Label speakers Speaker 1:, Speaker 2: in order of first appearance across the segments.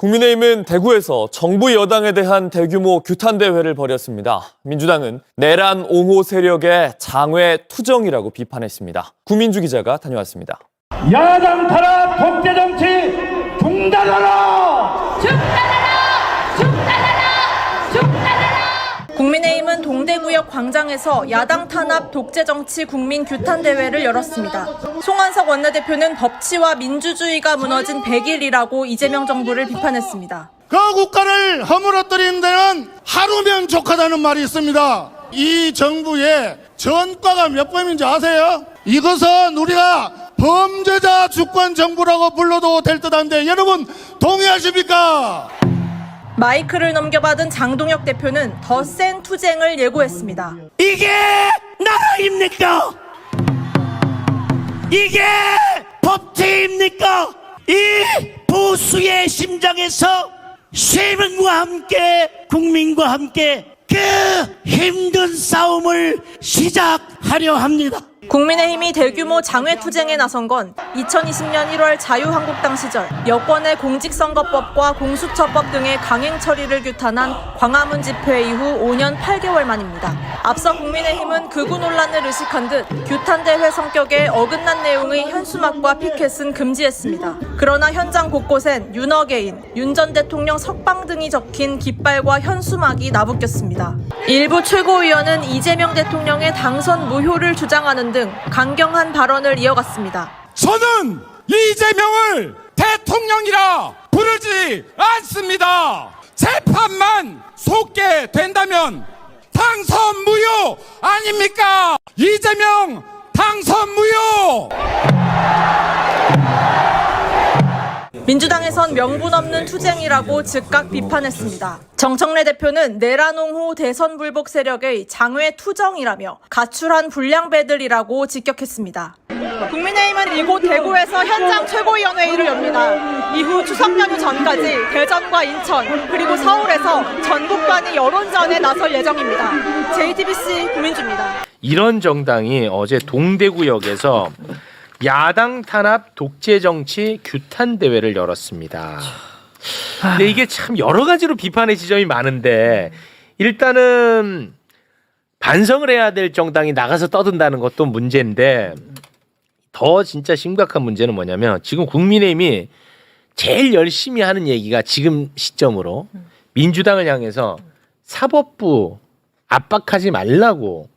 Speaker 1: 국민의힘은 대구에서 정부 여당에 대한 대규모 규탄 대회를 벌였습니다. 민주당은 내란 옹호 세력의 장외 투정이라고 비판했습니다. 구민주 기자가 다녀왔습니다.
Speaker 2: 야당 탄압 독재 정치 중단하라!
Speaker 3: 중단하라! 동대구역 광장에서 야당 탄압 독재 정치 국민 규탄 대회를 열었습니다. 송한석 원내대표는 법치와 민주주의가 무너진 100일이라고 이재명 정부를 비판했습니다.
Speaker 4: 그 국가를 허물어뜨리는 데는 하루면 족하다는 말이 있습니다. 이 정부의 전과가 몇 번인지 아세요? 이것은 우리가 범죄자 주권 정부라고 불러도 될 듯한데 여러분 동의하십니까?
Speaker 3: 마이크를 넘겨받은 장동혁 대표는 더 센 투쟁을 예고했습니다.
Speaker 5: 이게 나라입니까? 이게 법치입니까? 이 보수의 심장에서 시민과 함께 국민과 함께 그 힘든 싸움을 시작하려 합니다.
Speaker 3: 국민의힘이 대규모 장외 투쟁에 나선 건 2020년 1월 자유한국당 시절 여권의 공직선거법과 공수처법 등의 강행 처리를 규탄한 광화문 집회 이후 5년 8개월 만입니다. 앞서 국민의힘은 극우 논란을 의식한 듯 규탄 대회 성격에 어긋난 내용의 현수막과 피켓은 금지했습니다. 그러나 현장 곳곳엔 윤어게인, 윤 전 대통령 석방 등이 적힌 깃발과 현수막이 나부꼈습니다. 일부 최고위원은 이재명 대통령의 당선 무효를 주장하는 등 강경한 발언을 이어갔습니다.
Speaker 6: 저는 이재명을 대통령이라 부르지 않습니다. 재판만 속게 된다면 당선 무효 아닙니까? 이재명 당선 무효!
Speaker 3: 민주당에선 명분 없는 투쟁이라고 즉각 비판했습니다. 정청래 대표는 내란옹 후 대선 불복 세력의 장외 투정이라며 가출한 불량배들이라고 직격했습니다. 국민의힘은 이곳 대구에서 현장 최고위원회의를 엽니다. 이후 추석 연휴 전까지 대전과 인천 그리고 서울에서 전국관이 여론전에 나설 예정입니다. JTBC 구민주입니다.
Speaker 7: 이런 정당이 어제 동대구역에서 야당 탄압 독재 정치 규탄 대회를 열었습니다. 근데 이게 참 여러 가지로 비판의 지점이 많은데 일단은 반성을 해야 될 정당이 나가서 떠든다는 것도 문제인데 더 진짜 심각한 문제는 뭐냐면 지금 국민의힘이 제일 열심히 하는 얘기가 지금 시점으로 민주당을 향해서 사법부 압박하지 말라고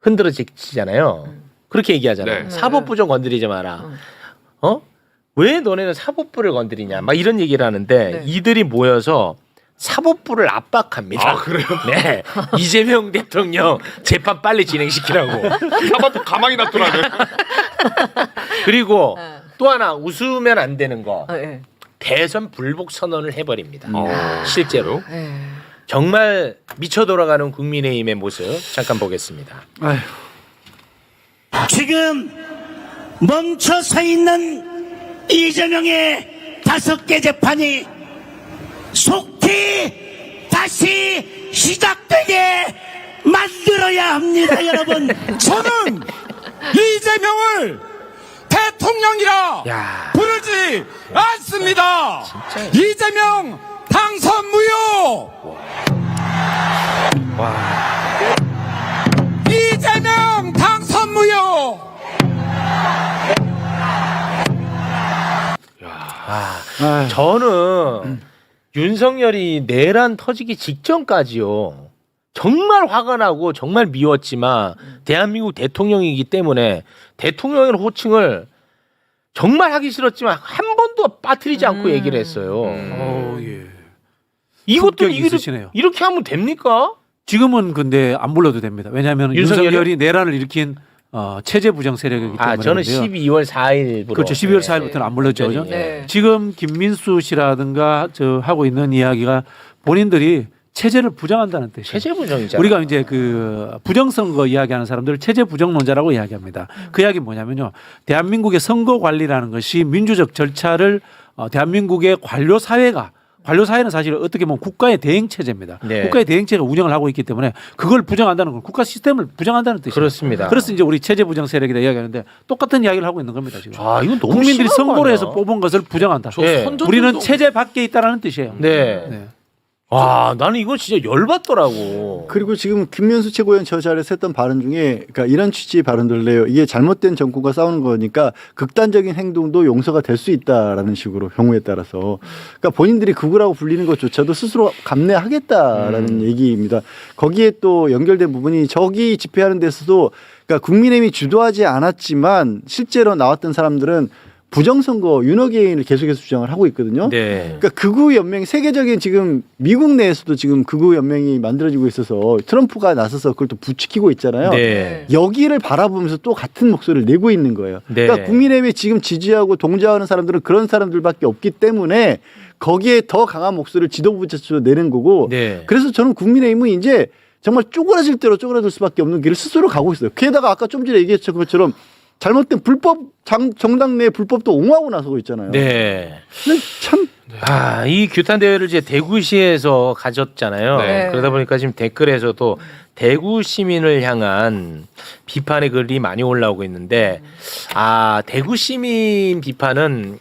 Speaker 7: 흔들어 제치잖아요. 그렇게 얘기하잖아요.
Speaker 6: 네.
Speaker 7: 사법부 좀 건드리지 마라. 어? 왜 너네는 사법부를 건드리냐? 막 이런 얘기를 하는데 이들이 모여서 사법부를 압박합니다.
Speaker 6: 아, 그래요?
Speaker 7: 네. 이재명 대통령 재판 빨리 진행시키라고.
Speaker 6: 사법부 가만히 놔두라는.
Speaker 7: 그리고
Speaker 6: 네.
Speaker 7: 또 하나 웃으면 안 되는 거.
Speaker 6: 아,
Speaker 7: 대선 불복 선언을 해버립니다.
Speaker 6: 어.
Speaker 7: 실제로. 정말 미쳐 돌아가는 국민의힘의 모습 잠깐 보겠습니다.
Speaker 5: 지금 멈춰 서 있는 이재명의 다섯 개 재판이 속히 다시 시작되게 만들어야 합니다, 여러분.
Speaker 6: 저는 이재명을 대통령이라
Speaker 7: 야.
Speaker 6: 부르지 않습니다. 이재명 당선 무효. 이재 무효.
Speaker 7: 저는 윤석열이 내란 터지기 직전까지요. 정말 화가 나고 정말 미웠지만 대한민국 대통령이기 때문에 대통령의 호칭을 정말 하기 싫었지만 한 번도 빠뜨리지 않고 얘기를 했어요.
Speaker 8: 어, 예.
Speaker 7: 이것도
Speaker 8: 품격이
Speaker 7: 이게
Speaker 8: 있으시네요.
Speaker 7: 이렇게 하면 됩니까?
Speaker 8: 지금은 근데 안 불러도 됩니다. 왜냐하면
Speaker 7: 윤석열이요?
Speaker 8: 윤석열이 내란을 일으킨 어, 체제 부정 세력이기 때문에
Speaker 7: 아, 저는
Speaker 8: 그런데요.
Speaker 7: 12월 4일부로
Speaker 8: 그렇죠. 12월 4일부터는 안 불렀죠. 그죠?
Speaker 7: 네.
Speaker 8: 지금 김민수 씨라든가 저 하고 있는 이야기가 본인들이 체제를 부정한다는 뜻이에요.
Speaker 7: 체제 부정이잖아요.
Speaker 8: 우리가 이제 그 부정선거 이야기하는 사람들을 체제 부정론자라고 이야기합니다. 그 이야기 뭐냐면요. 대한민국의 선거 관리라는 것이 민주적 절차를 어, 대한민국의 관료 사회가 관료 사회는 사실 어떻게 보면 국가의 대행 체제입니다.
Speaker 7: 네.
Speaker 8: 국가의 대행 체제가 운영을 하고 있기 때문에 그걸 부정한다는 건 국가 시스템을 부정한다는 뜻이에요.
Speaker 7: 그렇습니다.
Speaker 8: 그래서 이제 우리 체제 부정 세력이다 이야기하는데 똑같은 이야기를 하고 있는 겁니다 지금.
Speaker 7: 아, 이건 너무
Speaker 8: 국민들이
Speaker 7: 심한 거
Speaker 8: 선거를
Speaker 7: 아니야?
Speaker 8: 해서 뽑은 것을 부정한다.
Speaker 7: 예.
Speaker 8: 우리는 체제 밖에 있다라는 뜻이에요.
Speaker 7: 네.
Speaker 8: 네.
Speaker 7: 와, 나는 이거 진짜 열받더라고.
Speaker 9: 그리고 지금 김면수 최고위원 저 자리에서 했던 발언 중에 그러니까 이런 취지의 발언들을 내요. 이게 잘못된 정권과 싸우는 거니까 극단적인 행동도 용서가 될 수 있다라는 식으로 경우에 따라서 그러니까 본인들이 극우라고 불리는 것조차도 스스로 감내하겠다라는 얘기입니다. 거기에 또 연결된 부분이 저기 집회하는 데서도 그러니까 국민의힘이 주도하지 않았지만 실제로 나왔던 사람들은 부정선거 윤호개인을 계속해서 주장을 하고 있거든요.
Speaker 7: 네.
Speaker 9: 그러니까 극우 연맹 세계적인 지금 미국 내에서도 지금 극우 연맹이 만들어지고 있어서 트럼프가 나서서 그걸 또 부추기고 있잖아요.
Speaker 7: 네.
Speaker 9: 여기를 바라보면서 또 같은 목소리를 내고 있는 거예요.
Speaker 7: 네.
Speaker 9: 그러니까 국민의힘이 지금 지지하고 동조하는 사람들은 그런 사람들밖에 없기 때문에 거기에 더 강한 목소리를 지도부 자체로 내는 거고
Speaker 7: 네.
Speaker 9: 그래서 저는 국민의힘은 이제 정말 쪼그라질 대로 쪼그라들 수밖에 없는 길을 스스로 가고 있어요. 게다가 아까 좀 전에 얘기했던 것처럼 잘못된 불법 장, 정당 내 불법도 옹호하고 나서고 있잖아요.
Speaker 7: 네.
Speaker 9: 근데 참
Speaker 7: 아, 이 규탄 대회를 이제 대구시에서 가졌잖아요.
Speaker 3: 네.
Speaker 7: 그러다 보니까 지금 댓글에서도 대구 시민을 향한 비판의 글이 많이 올라오고 있는데 아, 대구 시민 비판은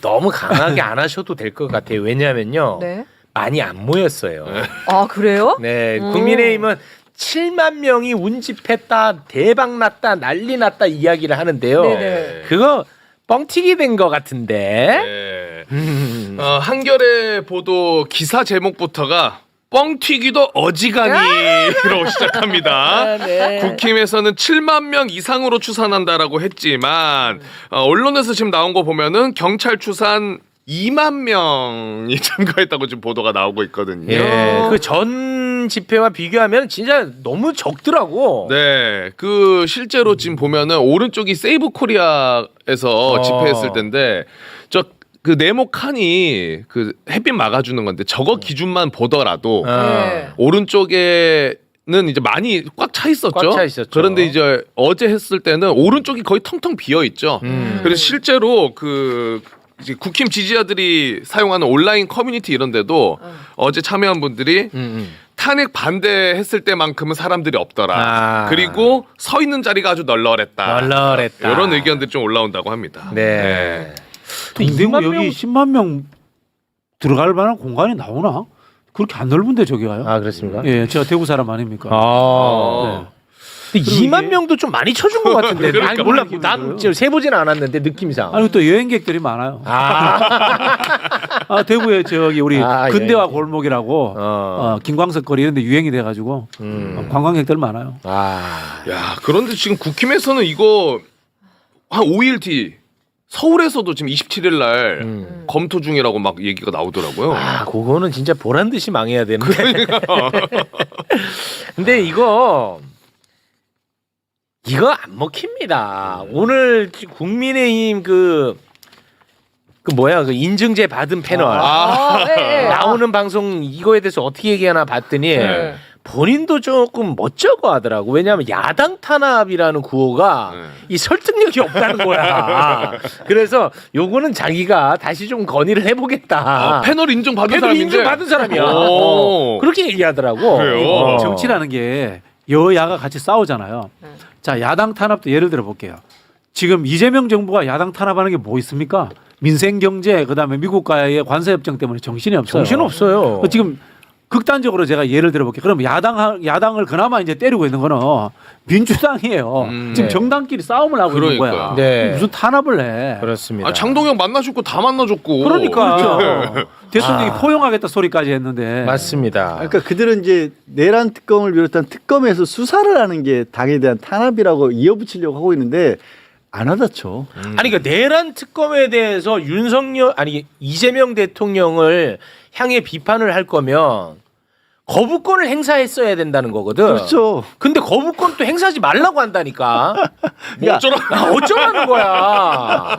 Speaker 7: 너무 강하게 안 하셔도 될 것 같아요. 왜냐하면요.
Speaker 3: 네.
Speaker 7: 많이 안 모였어요.
Speaker 3: 아 그래요?
Speaker 7: 네.
Speaker 3: 음.
Speaker 7: 국민의힘은 7만 명이 운집했다, 대박 났다, 난리 났다 이야기를 하는데요.
Speaker 3: 네네.
Speaker 7: 그거 뻥튀기 된 것 같은데.
Speaker 10: 네.
Speaker 7: 음.
Speaker 10: 어, 한겨레 보도 기사 제목부터가 뻥튀기도 어지간히로 시작합니다.
Speaker 3: 아, 네.
Speaker 10: 국힘에서는 7만 명 이상으로 추산한다라고 했지만 어, 언론에서 지금 나온 거 보면은 경찰 추산 2만 명이 참가했다고 지금 보도가 나오고 있거든요.
Speaker 7: 예. 그 전 집회와 비교하면 진짜 너무 적더라고.
Speaker 10: 네, 그 실제로 지금 보면은 오른쪽이 세이브 코리아에서
Speaker 7: 어.
Speaker 10: 집회했을 텐데 저 그 네모 칸이 그 햇빛 막아주는 건데 저거 기준만 보더라도
Speaker 7: 어.
Speaker 3: 네.
Speaker 10: 오른쪽에는 이제 많이 꽉 차 있었죠.
Speaker 7: 꽉차 있었죠.
Speaker 10: 그런데 이제 어제 했을 때는 오른쪽이 거의 텅텅 비어 있죠.
Speaker 7: 음.
Speaker 10: 그래서 실제로 그 이제 국힘 지지자들이 사용하는 온라인 커뮤니티 이런 데도 어제 참여한 분들이
Speaker 7: 음, 음.
Speaker 10: 탄핵 반대했을 때만큼은 사람들이 없더라.
Speaker 7: 아.
Speaker 10: 그리고 서 있는 자리가 아주 널널했다.
Speaker 7: 널널했다.
Speaker 10: 이런 의견들이 좀 올라온다고 합니다.
Speaker 7: 네.
Speaker 8: 동대구
Speaker 7: 2만
Speaker 8: 여기
Speaker 7: 명-
Speaker 8: 10만 명 들어갈 만한 공간이 나오나? 그렇게 안 넓은데 저기가요?
Speaker 7: 아 그렇습니까?
Speaker 8: 예, 제가 대구 사람 아닙니까?
Speaker 7: 아.
Speaker 8: 네.
Speaker 7: 근데
Speaker 8: 그리고
Speaker 7: 2만
Speaker 8: 이게-
Speaker 7: 명도 좀 많이 쳐준 것 같은데.
Speaker 10: 그러니까
Speaker 7: 아니, 몰라.
Speaker 8: 느낌이
Speaker 7: 난. 지금 세보지는 않았는데 느낌상.
Speaker 8: 아니 또 여행객들이 많아요.
Speaker 7: 아.
Speaker 8: 아, 대구에 저기 우리
Speaker 7: 아,
Speaker 8: 근대화
Speaker 7: 여행객.
Speaker 8: 골목이라고
Speaker 7: 어.
Speaker 8: 어, 김광석 거리 이런 데 유행이 돼 가지고
Speaker 7: 음.
Speaker 8: 관광객들 많아요.
Speaker 7: 아.
Speaker 10: 야, 그런데 지금 국힘에서는 이거 한 5일 뒤 서울에서도 지금 27일 날
Speaker 7: 음.
Speaker 10: 검토 중이라고 막 얘기가 나오더라고요.
Speaker 7: 아, 그거는 진짜 보란 듯이 망해야 되는데. 근데 이거 이거 안 먹힙니다. 오늘 국민의힘 그, 그 뭐야, 그 인증제 받은 패널.
Speaker 3: 아, 네, 네.
Speaker 7: 나오는 방송 이거에 대해서 어떻게 얘기하나 봤더니
Speaker 3: 네.
Speaker 7: 본인도 조금 멋쩍어 하더라고. 왜냐하면 야당 탄압이라는 구호가
Speaker 10: 네.
Speaker 7: 이 설득력이 없다는 거야. 그래서 요거는 자기가 다시 좀 건의를 해보겠다.
Speaker 10: 아, 패널 인증 받은
Speaker 7: 패널
Speaker 10: 사람인데.
Speaker 7: 인증 받은 사람이야.
Speaker 10: 오.
Speaker 7: 어, 그렇게 얘기하더라고.
Speaker 10: 그래요?
Speaker 7: 어.
Speaker 8: 정치라는 게 여야가 같이 싸우잖아요. 자, 야당 탄압도 예를 들어 볼게요. 지금 이재명 정부가 야당 탄압하는 게 뭐 있습니까? 민생 경제 그다음에 미국과의 관세 협정 때문에 정신이 없어요.
Speaker 7: 정신 없어요.
Speaker 8: 어, 지금 극단적으로 제가 예를 들어 볼게요. 그럼 야당 야당을 그나마 이제 때리고 있는 거는 민주당이에요.
Speaker 10: 음,
Speaker 8: 지금
Speaker 7: 네.
Speaker 8: 정당끼리 싸움을 하고 있는
Speaker 10: 그러니까요.
Speaker 8: 거야.
Speaker 7: 네.
Speaker 8: 무슨 탄압을 해?
Speaker 7: 그렇습니다.
Speaker 10: 아, 장동영 만나줬고 다 만나줬고.
Speaker 8: 그러니까
Speaker 10: 그렇죠.
Speaker 8: 대통령이
Speaker 7: 아.
Speaker 8: 포용하겠다 소리까지 했는데
Speaker 7: 맞습니다.
Speaker 9: 그러니까 그들은 이제 내란 특검을 비롯한 특검에서 수사를 하는 게 당에 대한 탄압이라고 이어붙이려고 하고 있는데 안 하다쳐.
Speaker 7: 아니 그러니까 내란 특검에 대해서 윤석열 아니 이재명 대통령을 향해 비판을 할 거면 거부권을 행사했어야 된다는 거거든.
Speaker 9: 그렇죠.
Speaker 7: 근데 거부권 또 행사하지 말라고 한다니까.
Speaker 10: 뭐 어쩌라.
Speaker 7: 아, 어쩌라는 거야.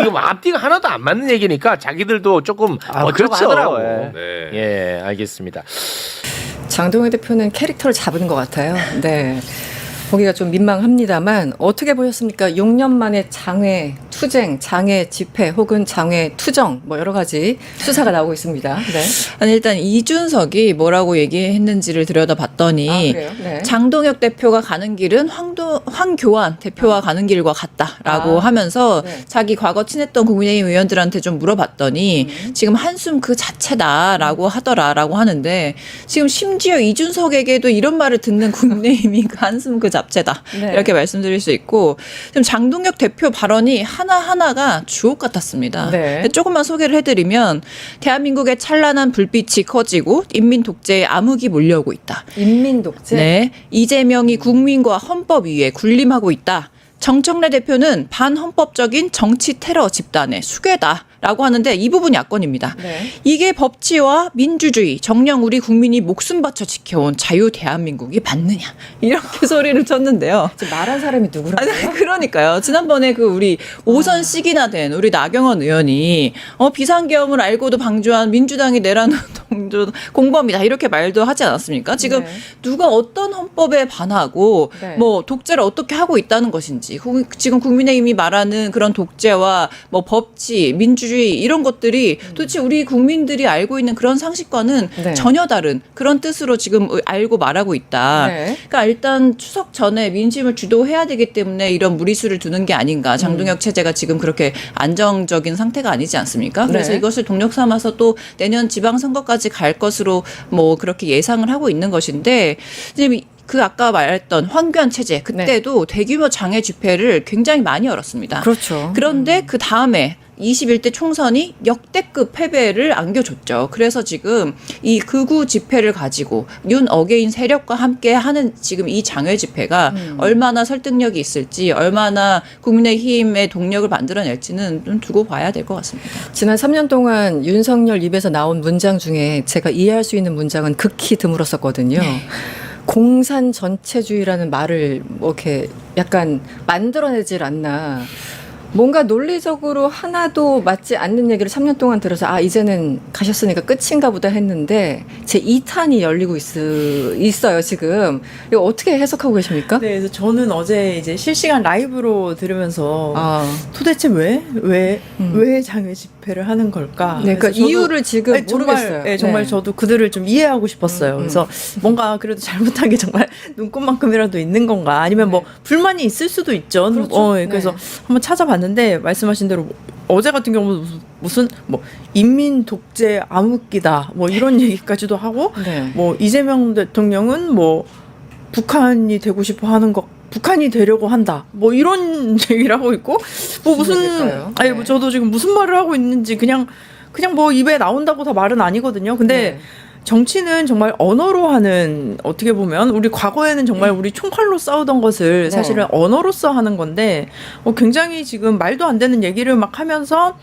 Speaker 7: 이거 뭐 앞뒤가 하나도 안 맞는 얘기니까 자기들도 조금
Speaker 9: 아,
Speaker 7: 어쩌고
Speaker 9: 그렇죠.
Speaker 7: 하더라고.
Speaker 9: 예.
Speaker 10: 네.
Speaker 7: 예, 알겠습니다.
Speaker 11: 장동현 대표는 캐릭터를 잡은 것 같아요. 네. 보기가 좀 민망합니다만 어떻게 보셨습니까? 6년 만에 장외 투쟁, 장외 집회 혹은 장외 투정 뭐 여러 가지 수사가 나오고 있습니다. 네.
Speaker 12: 아니 일단 이준석이 뭐라고 얘기했는지를 들여다봤더니
Speaker 11: 아? 네.
Speaker 12: 장동혁 대표가 가는 길은 황도 황교안 대표와 가는 길과 같다라고
Speaker 11: 아,
Speaker 12: 하면서
Speaker 11: 네.
Speaker 12: 자기 과거 친했던 국민의힘 의원들한테 좀 물어봤더니
Speaker 11: 음.
Speaker 12: 지금 한숨 그 자체다라고 하더라라고 하는데 지금 심지어 이준석에게도 이런 말을 듣는 국민의힘이 그 한숨 그 잡채다
Speaker 11: 네.
Speaker 12: 이렇게 말씀드릴 수 있고 지금 장동혁 대표 발언이 하나 하나가 주옥 같았습니다.
Speaker 11: 네.
Speaker 12: 조금만 소개를 해드리면 대한민국의 찬란한 불빛이 커지고 인민 독재의 암흑이 몰려오고 있다.
Speaker 11: 인민 독재.
Speaker 12: 네. 이재명이 국민과 헌법 위에 군림하고 있다. 정청래 대표는 반헌법적인 정치 테러 집단의 수괴다 라고 하는데 이 부분이 야권입니다.
Speaker 11: 네.
Speaker 12: 이게 법치와 민주주의, 정녕 우리 국민이 목숨 바쳐 지켜온 자유 대한민국이 맞느냐 이렇게 소리를 쳤는데요.
Speaker 11: 지금 말한 사람이 누구라고요?
Speaker 12: 아니, 그러니까요. 지난번에 그 우리 오선 씩이나 된 우리 나경원 의원이 어, 비상계엄을 알고도 방조한 민주당이 내라는 동조 공범이다 이렇게 말도 하지 않았습니까? 지금
Speaker 11: 네.
Speaker 12: 누가 어떤 헌법에 반하고
Speaker 11: 네.
Speaker 12: 뭐 독재를 어떻게 하고 있다는 것인지 국- 지금 국민의힘이 말하는 그런 독재와 뭐 법치, 민주 주의 이런 것들이 도대체 우리 국민들이 알고 있는 그런 상식과는
Speaker 11: 네.
Speaker 12: 전혀 다른 그런 뜻으로 지금 알고 말하고 있다.
Speaker 11: 네.
Speaker 12: 그러니까 일단 추석 전에 민심을 주도해야 되기 때문에 이런 무리수를 두는 게 아닌가. 장동혁
Speaker 11: 음.
Speaker 12: 체제가 지금 그렇게 안정적인 상태가 아니지 않습니까? 그래서
Speaker 11: 네.
Speaker 12: 이것을 동력 삼아서 또 내년 지방선거까지 갈 것으로 뭐 그렇게 예상을 하고 있는 것인데 지금 이- 그 아까 말했던 황교안 체제 그때도 대규모 장애 집회를 굉장히 많이 열었습니다.
Speaker 11: 그렇죠.
Speaker 12: 그런데 그 다음에 21대 총선이 역대급 패배를 안겨줬죠. 그래서 지금 이 극우 집회를 가지고 윤 어게인 세력과 함께 하는 지금 이 장외 집회가 얼마나 설득력이 있을지, 얼마나 국민의힘의 동력을 만들어낼지는 좀 두고 봐야 될 것 같습니다.
Speaker 11: 지난 3년 동안 윤석열 입에서 나온 문장 중에 제가 이해할 수 있는 문장은 극히 드물었었거든요. 공산 전체주의라는 말을 뭐 이렇게 약간 만들어내질 않나. 뭔가 논리적으로 하나도 맞지 않는 얘기를 3년 동안 들어서 아 이제는 가셨으니까 끝인가 보다 했는데 제 2탄이 열리고 있, 있어요 지금 이거 어떻게 해석하고 계십니까?
Speaker 13: 네, 그래서 저는 어제 이제 실시간 라이브로 들으면서
Speaker 11: 아,
Speaker 13: 도대체 왜, 왜,
Speaker 11: 음.
Speaker 13: 왜 장외 집회를 하는 걸까?
Speaker 11: 네,
Speaker 13: 저도-
Speaker 11: 이유를 지금
Speaker 13: 네,
Speaker 11: 모르겠어요.
Speaker 13: 정말, 네, 정말
Speaker 11: 네.
Speaker 13: 저도 그들을 좀 이해하고 싶었어요.
Speaker 11: 음, 음.
Speaker 13: 그래서 뭔가 그래도 잘못한 게 정말 눈꼽만큼이라도 있는 건가? 아니면 뭐 불만이 있을 수도 있죠.
Speaker 11: 네. 그렇죠.
Speaker 13: 어, 예, 그래서
Speaker 11: 네.
Speaker 13: 한번 찾아봤 는데 말씀하신 대로 뭐 어제 같은 경우는 무슨, 뭐 인민 독재 암흑기다 뭐 이런 얘기까지도 하고
Speaker 11: 네.
Speaker 13: 뭐 이재명 대통령은 뭐 북한이 되고 싶어 하는 것 북한이 되려고 한다. 뭐 이런 얘기를 하고 있고 뭐
Speaker 11: 무슨?
Speaker 13: 아니
Speaker 11: 네.
Speaker 13: 뭐 저도 지금 무슨 말을 하고 있는지 그냥 그냥 뭐 입에 나온다고 다 말은 아니거든요. 근데
Speaker 11: 네.
Speaker 13: 정치는 정말 언어로 하는 어떻게 보면 우리 과거에는 정말 우리 총칼로 싸우던 것을
Speaker 11: 네.
Speaker 13: 사실은 언어로서 하는 건데 어, 굉장히 지금 말도 안 되는 얘기를 막 하면서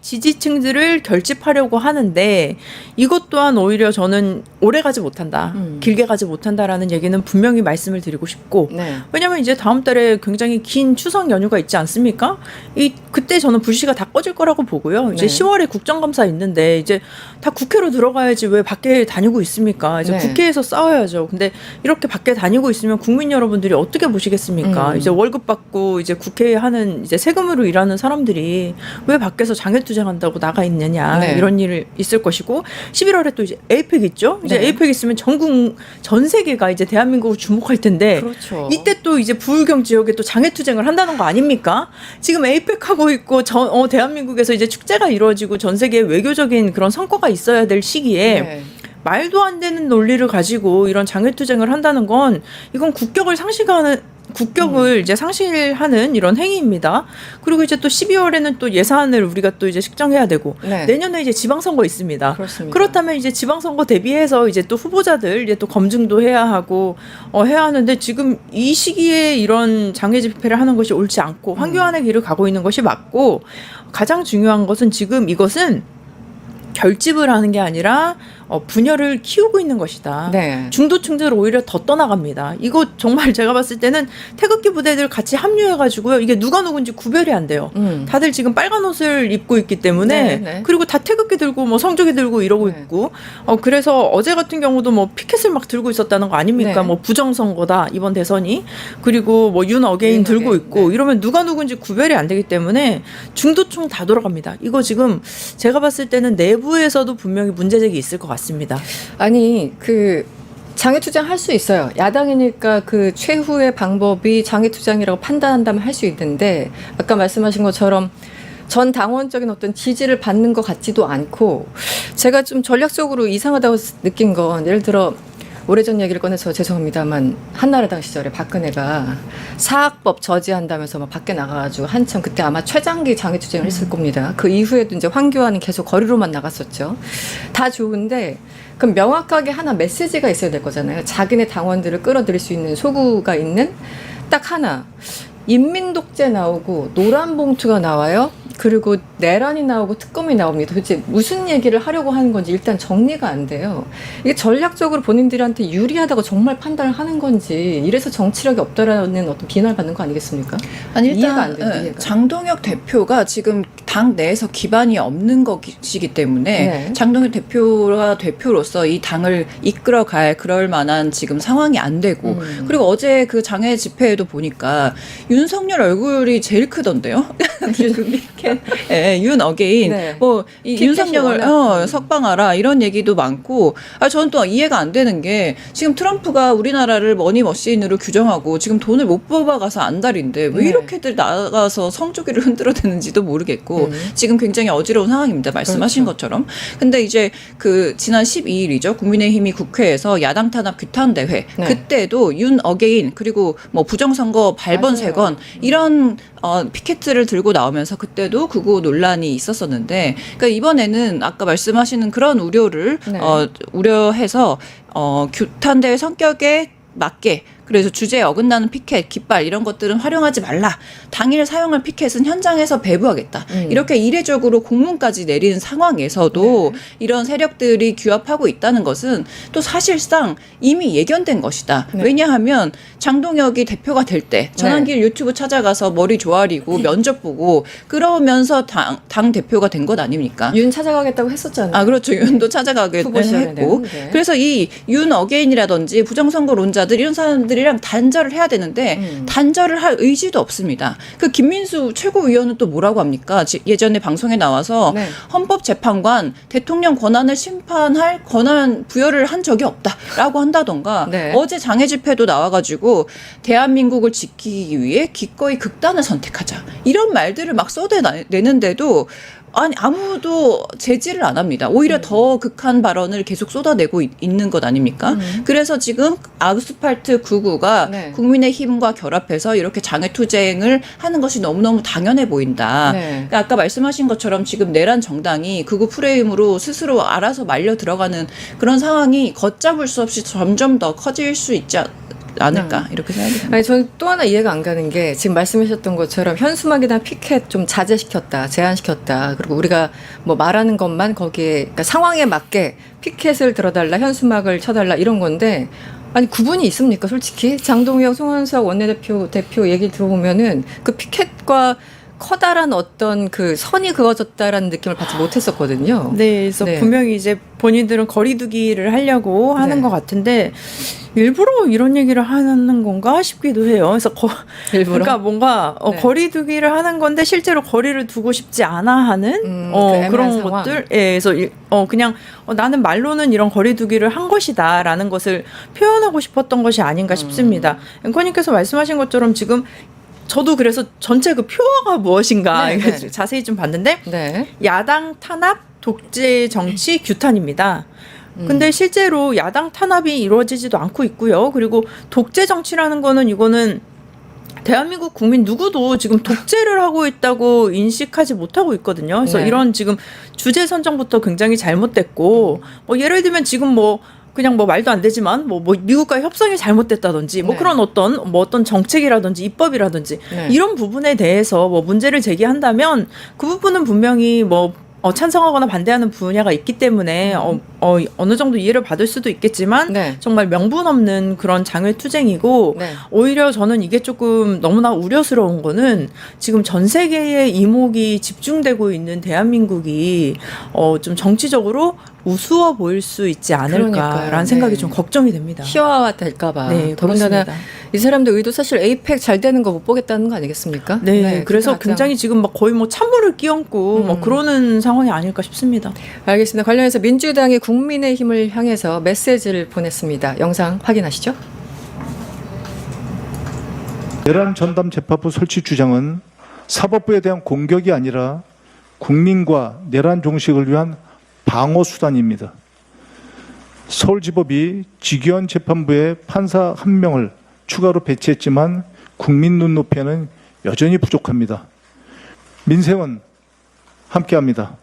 Speaker 13: 지지층들을 결집하려고 하는데 이것 또한 오히려 저는 오래 가지 못한다.
Speaker 11: 음.
Speaker 13: 길게 가지 못한다라는 얘기는 분명히 말씀을 드리고 싶고
Speaker 11: 네.
Speaker 13: 왜냐면 이제 다음 달에 굉장히 긴 추석 연휴가 있지 않습니까? 이 그때 저는 불씨가 다 꺼질 거라고 보고요. 이제
Speaker 11: 네.
Speaker 13: 10월에 국정감사 있는데 이제 다 국회로 들어가야지 왜 밖에 다니고 있습니까? 이제
Speaker 11: 네.
Speaker 13: 국회에서 싸워야죠. 근데 이렇게 밖에 다니고 있으면 국민 여러분들이 어떻게 보시겠습니까?
Speaker 11: 음.
Speaker 13: 이제 월급 받고 이제 국회에 하는 이제 세금으로 일하는 사람들이 왜 밖에서 장애 투쟁한다고 나가 있느냐
Speaker 11: 네.
Speaker 13: 이런 일이 있을 것이고 11월에 또 이제 에이펙 있죠. 이제
Speaker 11: 네.
Speaker 13: 에이펙 있으면 전국 전 세계가 이제 대한민국을 주목할 텐데
Speaker 11: 그렇죠.
Speaker 13: 이때 또 이제 부울경 지역에 또 장애 투쟁을 한다는 거 아닙니까? 지금 에이펙 하고 있고 전 어, 대한민국에서 이제 축제가 이루어지고 전 세계 외교적인 그런 성과가 있어야 될 시기에
Speaker 11: 네.
Speaker 13: 말도 안 되는 논리를 가지고 이런 장애 투쟁을 한다는 건 이건 국격을 상실하는 국격을
Speaker 11: 음.
Speaker 13: 이제 상실하는 이런 행위입니다. 그리고 이제 또 12월에는 또 예산을 우리가 또 이제 측정해야 되고
Speaker 11: 네.
Speaker 13: 내년에 이제 지방선거 있습니다.
Speaker 11: 그렇습니다.
Speaker 13: 그렇다면 이제 지방선거 대비해서 이제 또 후보자들 이제 또 검증도 해야 하고 어 해야 하는데 지금 이 시기에 이런 장애 집회를 하는 것이 옳지 않고 황교안의 길을 가고 있는 것이 맞고 가장 중요한 것은 지금 이것은 결집을 하는 게 아니라 어, 분열을 키우고 있는 것이다.
Speaker 11: 네.
Speaker 13: 중도층들 오히려 더 떠나갑니다. 이거 정말 제가 봤을 때는 태극기 부대들 같이 합류해가지고요. 이게 누가 누군지 구별이 안 돼요.
Speaker 11: 음.
Speaker 13: 다들 지금 빨간 옷을 입고 있기 때문에
Speaker 11: 네, 네.
Speaker 13: 그리고 다 태극기 들고 뭐 성조기 들고 이러고
Speaker 11: 네.
Speaker 13: 있고 어 그래서 어제 같은 경우도 뭐 피켓을 막 들고 있었다는 거 아닙니까?
Speaker 11: 네.
Speaker 13: 뭐 부정선거다 이번 대선이 그리고 뭐 윤 어게인
Speaker 11: 윤
Speaker 13: 들고 있고
Speaker 11: 네.
Speaker 13: 이러면 누가 누군지 구별이 안 되기 때문에 중도층 다 돌아갑니다. 이거 지금 제가 봤을 때는 내부 에서도 분명히 문제제기 있을 것 같습니다.
Speaker 11: 아니 그 장애 투쟁 할 수 있어요. 야당이니까 그 최후의 방법이 장애 투쟁이라고 판단한다면 할 수 있는데 아까 말씀하신 것처럼 전 당원적인 어떤 지지를 받는 것 같지도 않고 제가 좀 전략적으로 이상하다고 느낀 건 예를 들어 오래전 얘기를 꺼내서 죄송합니다만 한나라당 시절에 박근혜가 사학법 저지한다면서 막 밖에 나가가지고 한참 그때 아마 최장기 장애 투쟁을 했을 겁니다. 그 이후에도 이제 황교안은 계속 거리로만 나갔었죠. 다 좋은데 그럼 명확하게 하나 메시지가 있어야 될 거잖아요. 자기네 당원들을 끌어들일 수 있는 소구가 있는 딱 하나. 인민 독재 나오고 노란 봉투가 나와요. 그리고 내란이 나오고 특검이 나옵니다. 도대체 무슨 얘기를 하려고 하는 건지 일단 정리가 안 돼요. 이게 전략적으로 본인들한테 유리하다고 정말 판단을 하는 건지 이래서 정치력이 없다라는 어떤 비난을 받는 거 아니겠습니까?
Speaker 12: 아니
Speaker 11: 이해가 안
Speaker 12: 일단
Speaker 11: 돼요,
Speaker 12: 예. 장동혁 대표가 지금 당 내에서 기반이 없는 것이기 때문에
Speaker 11: 네.
Speaker 12: 장동혁 대표가 대표로서 이 당을 이끌어갈 그럴 만한 지금 상황이 안 되고
Speaker 11: 음.
Speaker 12: 그리고 어제 그 장애 집회에도 보니까 윤석열 얼굴이 제일 크던데요. 예, 윤 어게인
Speaker 11: 네.
Speaker 12: 뭐이
Speaker 11: 피켓이
Speaker 12: 윤석열을 어, 석방하라 이런 얘기도 많고 아 저는 또 이해가 안 되는 게 지금 트럼프가 우리나라를 머니 머신으로 규정하고 지금 돈을 못 뽑아가서 안달인데 왜
Speaker 11: 네.
Speaker 12: 이렇게들 나가서 성조기를 흔들어대는지도 모르겠고
Speaker 11: 음.
Speaker 12: 지금 굉장히 어지러운 상황입니다 말씀하신
Speaker 11: 그렇죠.
Speaker 12: 것처럼 근데 이제 그 지난 12일이죠 국민의힘이 국회에서 야당 탄압 규탄 대회
Speaker 11: 네.
Speaker 12: 그때도 윤 어게인 그리고 뭐 부정선거 발번. 세건 이런 어, 피켓을 들고 나오면서 그때도 극우 논란이 있었었는데 그러니까 이번에는 아까 말씀하시는 그런 우려를
Speaker 11: 네.
Speaker 12: 어, 우려해서 어, 규탄 대회 성격에 맞게 그래서 주제에 어긋나는 피켓, 깃발 이런 것들은 활용하지 말라. 당일 사용할 피켓은 현장에서 배부하겠다.
Speaker 11: 음.
Speaker 12: 이렇게 이례적으로 공문까지 내린 상황에서도
Speaker 11: 네.
Speaker 12: 이런 세력들이 규합하고 있다는 것은 또 사실상 이미 예견된 것이다.
Speaker 11: 네.
Speaker 12: 왜냐하면 장동혁이 대표가 될 때 전환길 유튜브 찾아가서 머리 조아리고 면접 보고 그러면서 당, 당 대표가 된 것 아닙니까?
Speaker 11: 윤 찾아가겠다고 했었잖아요.
Speaker 12: 아 그렇죠 윤도 찾아가게
Speaker 11: 후보 시절에는.
Speaker 12: 했고
Speaker 11: 네.
Speaker 12: 그래서 이 윤 어게인이라든지 부정선거론자들 이런 사람들이 랑 단절을 해야 되는데
Speaker 11: 음.
Speaker 12: 단절을 할 의지도 없습니다. 그 김민수 최고위원은 또 뭐라고 합니까? 지- 예전에 방송에 나와서
Speaker 11: 네.
Speaker 12: 헌법재판관 대통령 권한을 심판할 권한 부여를 한 적이 없다라고 한다던가
Speaker 11: 네.
Speaker 12: 어제 장애 집회도 나와가지고 대한민국을 지키기 위해 기꺼이 극단을 선택하자 이런 말들을 막 쏟아내는데도 아니 아무도 제지를 안 합니다. 오히려
Speaker 11: 음.
Speaker 12: 더 극한 발언을 계속 쏟아내고 있, 는것 아닙니까? 그래서 지금 아스팔트 99가
Speaker 11: 네.
Speaker 12: 국민의힘과 결합해서 이렇게 장애 투쟁을 하는 것이 너무너무 당연해 보인다.
Speaker 11: 네.
Speaker 12: 그러니까 아까 말씀하신 것처럼 지금 내란 정당이 극우 프레임으로 스스로 알아서 말려 들어가는 그런 상황이 걷잡을 수 없이 점점 더 커질 수 있지 않- 않을까 이렇게 생각이 듭니다.
Speaker 11: 아니 저는 또 하나 이해가 안 가는 게 지금 말씀하셨던 것처럼 현수막이나 피켓 좀 자제시켰다, 제한시켰다. 그리고 우리가 뭐 말하는 것만 거기에 그러니까 상황에 맞게 피켓을 들어달라, 현수막을 쳐달라 이런 건데 아니 구분이 있습니까? 솔직히 장동혁, 송원석 원내대표 대표 얘기 들어보면은 그 피켓과 커다란 어떤 그 선이 그어졌다라는 느낌을 받지 못했었거든요.
Speaker 13: 네, 그래서
Speaker 11: 네.
Speaker 13: 분명히 이제 본인들은 거리두기를 하려고 하는
Speaker 11: 네.
Speaker 13: 것 같은데 일부러 이런 얘기를 하는 건가 싶기도 해요. 그래서 거,
Speaker 11: 일부러.
Speaker 13: 그러니까 뭔가 어,
Speaker 11: 네.
Speaker 13: 거리두기를 하는 건데 실제로 거리를 두고 싶지 않아 하는
Speaker 11: 음,
Speaker 13: 어,
Speaker 11: 그
Speaker 13: 그런
Speaker 11: 상황.
Speaker 13: 것들. 예, 그래서 일- 어, 그냥 어, 나는 말로는 이런 거리두기를 한 것이다라는 것을 표현하고 싶었던 것이 아닌가 싶습니다.
Speaker 11: 음.
Speaker 13: 앵커님께서 말씀하신 것처럼 지금 저도 그래서 전체 그 표어가 무엇인가
Speaker 11: 네, 네.
Speaker 13: 자세히 좀 봤는데
Speaker 11: 네.
Speaker 13: 야당 탄압 독재 정치 규탄입니다.
Speaker 11: 음.
Speaker 13: 근데 실제로 야당 탄압이 이루어지지도 않고 있고요. 그리고 독재 정치라는 거는 이거는 대한민국 국민 누구도 지금 독재를 하고 있다고 인식하지 못하고 있거든요. 그래서
Speaker 11: 네.
Speaker 13: 이런 지금 주제 선정부터 굉장히 잘못됐고, 뭐 예를 들면 지금 뭐 그냥 뭐 말도 안 되지만 뭐, 뭐 미국과 협상이 잘못됐다든지 뭐
Speaker 11: 네.
Speaker 13: 그런 어떤 뭐 어떤 정책이라든지 입법이라든지
Speaker 11: 네.
Speaker 13: 이런 부분에 대해서 뭐 문제를 제기한다면 그 부분은 분명히 뭐 어, 찬성하거나 반대하는 분야가 있기 때문에 어, 어, 어느 정도 이해를 받을 수도 있겠지만
Speaker 11: 네.
Speaker 13: 정말 명분 없는 그런 장외 투쟁이고
Speaker 11: 네.
Speaker 13: 오히려 저는 이게 조금 너무나 우려스러운 거는 지금 전 세계의 이목이 집중되고 있는 대한민국이 어, 좀 정치적으로 우스워 보일 수 있지 않을까라는
Speaker 11: 그러니까요.
Speaker 13: 생각이
Speaker 11: 네.
Speaker 13: 좀 걱정이 됩니다.
Speaker 11: 희화화 될까봐.
Speaker 13: 네,
Speaker 11: 더군다나
Speaker 13: 그렇습니다.
Speaker 11: 이 사람들 의도 사실 에이펙 잘 되는 거 못 보겠다는 거 아니겠습니까?
Speaker 13: 네, 그래서
Speaker 11: 그렇게
Speaker 13: 굉장히 지금 막 거의 뭐 찬물을 끼얹고 뭐
Speaker 11: 음.
Speaker 13: 그러는 상황이 아닐까 싶습니다.
Speaker 11: 알겠습니다. 관련해서 민주당이 국민의힘을 향해서 메시지를 보냈습니다. 영상 확인하시죠.
Speaker 14: 내란 전담 재판부 설치 주장은 사법부에 대한 공격이 아니라 국민과 내란 종식을 위한 방어 수단입니다. 서울지법이 직위원 재판부에 판사 한 명을 추가로 배치했지만 국민 눈높이에는 여전히 부족합니다. 민생은 함께합니다.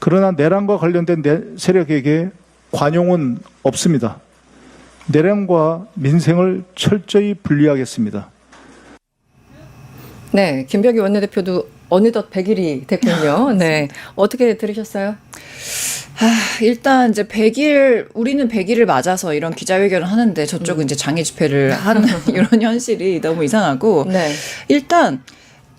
Speaker 14: 그러나 내란과 관련된 내- 세력에게 관용은 없습니다. 내란과 민생을 철저히 분리하겠습니다.
Speaker 11: 네, 김병기 원내대표도 어느덧 100일이 됐군요. 네, 어떻게 들으셨어요?
Speaker 12: 아, 일단 이제 100일 우리는 100일을 맞아서 이런 기자회견을 하는데 저쪽은 이제 장애 집회를 하는 이런 현실이 너무 이상하고
Speaker 11: 네,
Speaker 12: 일단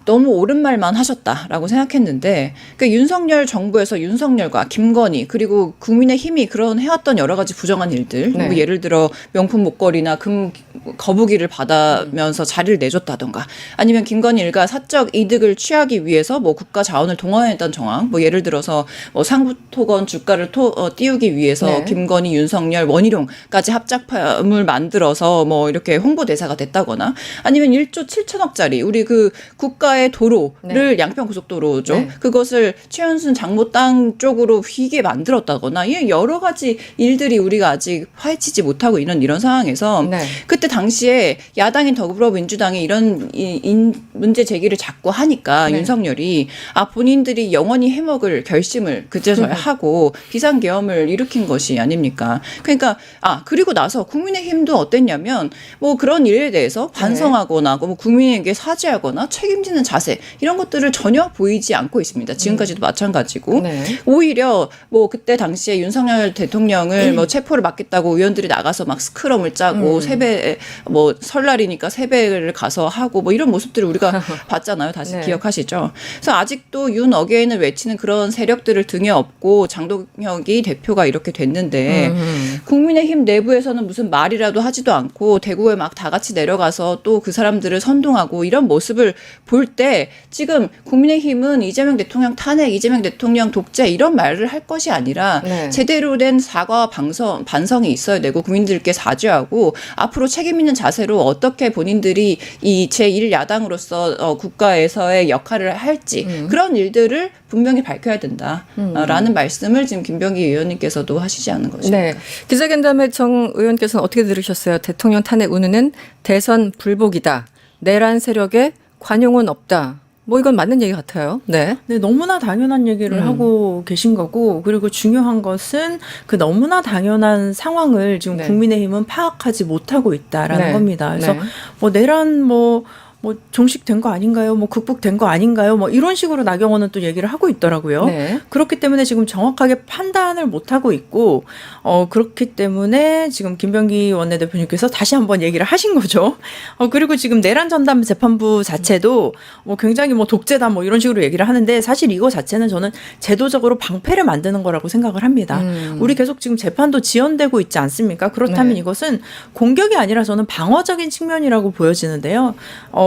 Speaker 12: 너무 옳은 말만 하셨다라고 생각했는데 그 윤석열 정부에서 윤석열과 김건희 그리고 국민의 힘이 그런 해왔던 여러 가지 부정한 일들
Speaker 11: 네.
Speaker 12: 뭐 예를 들어 명품 목걸이나 금 거북이를 받으면서 자리를 내줬다던가 아니면 김건희 일가 사적 이득을 취하기 위해서 뭐 국가 자원을 동원했던 정황 뭐 예를 들어서 뭐 상부토건 주가를 토, 어, 띄우기 위해서
Speaker 11: 네.
Speaker 12: 김건희 윤석열 원희룡까지 합작품을 만들어서 뭐 이렇게 홍보 대사가 됐다거나 아니면 1조 7천억짜리 우리 그 국가 의 도로를 양평 고속도로죠.
Speaker 11: 네.
Speaker 12: 그것을 최현순 장모 땅 쪽으로 휘게 만들었다거나 이 여러 가지 일들이 우리가 아직 파헤치지 못하고 있는 이런 상황에서
Speaker 11: 네.
Speaker 12: 그때 당시에 야당인 더불어민주당이 이런 이, 인- 문제 제기를 자꾸 하니까
Speaker 11: 네.
Speaker 12: 윤석열이 아 본인들이 영원히 해먹을 결심을 그제서야 하고 비상계엄을 일으킨 것이 아닙니까? 그러니까 아 그리고 나서 국민의힘도 어땠냐면 뭐 그런 일에 대해서 반성하거나 뭐 국민에게 사죄하거나 책임지는 자세 이런 것들을 전혀 보이지 않고 있습니다. 지금까지도 마찬가지고
Speaker 11: 네.
Speaker 12: 오히려 뭐 그때 당시에 윤석열 대통령을 뭐 체포를 막겠다고 의원들이 나가서 막 스크럼을 짜고
Speaker 11: 음.
Speaker 12: 세배 뭐 설날이니까 세배를 가서 하고 뭐 이런 모습들을 우리가 봤잖아요. 다시
Speaker 11: 네.
Speaker 12: 기억하시죠? 그래서 아직도 윤 어게인을 외치는 그런 세력들을 등에 업고 장동혁이 대표가 이렇게 됐는데
Speaker 11: 음.
Speaker 12: 국민의힘 내부에서는 무슨 말이라도 하지도 않고 대구에 막 다 같이 내려가서 또 그 사람들을 선동하고 이런 모습을 볼때 지금 국민의힘은 이재명 대통령 탄핵, 이재명 대통령 독재 이런 말을 할 것이 아니라
Speaker 11: 네.
Speaker 12: 제대로 된 사과와 방성, 반성이 있어야 되고 국민들께 사죄하고 앞으로 책임 있는 자세로 어떻게 본인들이 이 제1 야당으로서 어, 국가에서의 역할을 할지
Speaker 11: 음.
Speaker 12: 그런 일들을 분명히 밝혀야 된다라는 말씀을 지금 김병기 의원님께서도 하시지 않은 것입니다.
Speaker 11: 네. 기자간담회 정 의원께서는 어떻게 들으셨어요? 대통령 탄핵 운운은 대선 불복이다. 내란 세력에 관용은 없다. 뭐 이건 맞는 얘기 같아요. 네.
Speaker 13: 네, 너무나 당연한 얘기를
Speaker 11: 음.
Speaker 13: 하고 계신 거고, 그리고 중요한 것은 그 너무나 당연한 상황을 지금
Speaker 11: 네.
Speaker 13: 국민의힘은 파악하지 못하고 있다라는
Speaker 11: 네.
Speaker 13: 겁니다. 그래서
Speaker 11: 네.
Speaker 13: 뭐 내란 뭐, 뭐 종식된 거 아닌가요? 뭐 극복된 거 아닌가요? 뭐 이런 식으로 나경원은 또 얘기를 하고 있더라고요.
Speaker 11: 네.
Speaker 13: 그렇기 때문에 지금 정확하게 판단을 못 하고 있고 어 그렇기 때문에 지금 김병기 원내대표님께서 다시 한번 얘기를 하신 거죠. 어 그리고 지금 내란 전담 재판부 자체도 뭐 굉장히 뭐 독재다 뭐 이런 식으로 얘기를 하는데 사실 이거 자체는 저는 제도적으로 방패를 만드는 거라고 생각을 합니다.
Speaker 11: 음.
Speaker 13: 우리 계속 지금 재판도 지연되고 있지 않습니까? 그렇다면
Speaker 11: 네.
Speaker 13: 이것은 공격이 아니라 저는 방어적인 측면이라고 보여지는데요.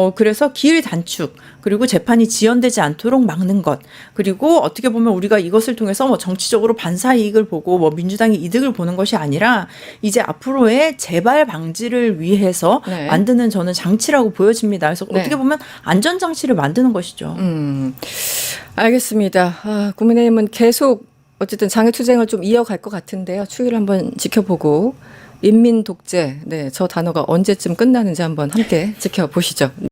Speaker 13: 어 그래서 기일 단축 그리고 재판이 지연되지 않도록 막는 것 그리고 어떻게 보면 우리가 이것을 통해서 뭐 정치적으로 반사 이익을 보고 뭐 민주당이 이득을 보는 것이 아니라 이제 앞으로의 재발 방지를 위해서
Speaker 11: 네.
Speaker 13: 만드는 저는 장치라고 보여집니다. 그래서
Speaker 11: 네.
Speaker 13: 어떻게 보면 안전 장치를 만드는 것이죠.
Speaker 11: 음. 알겠습니다. 아, 국민의힘은 계속 어쨌든 장애 투쟁을 좀 이어갈 것 같은데요. 추이를 한번 지켜보고 인민 독재, 네, 저 단어가 언제쯤 끝나는지 한번 함께 지켜보시죠.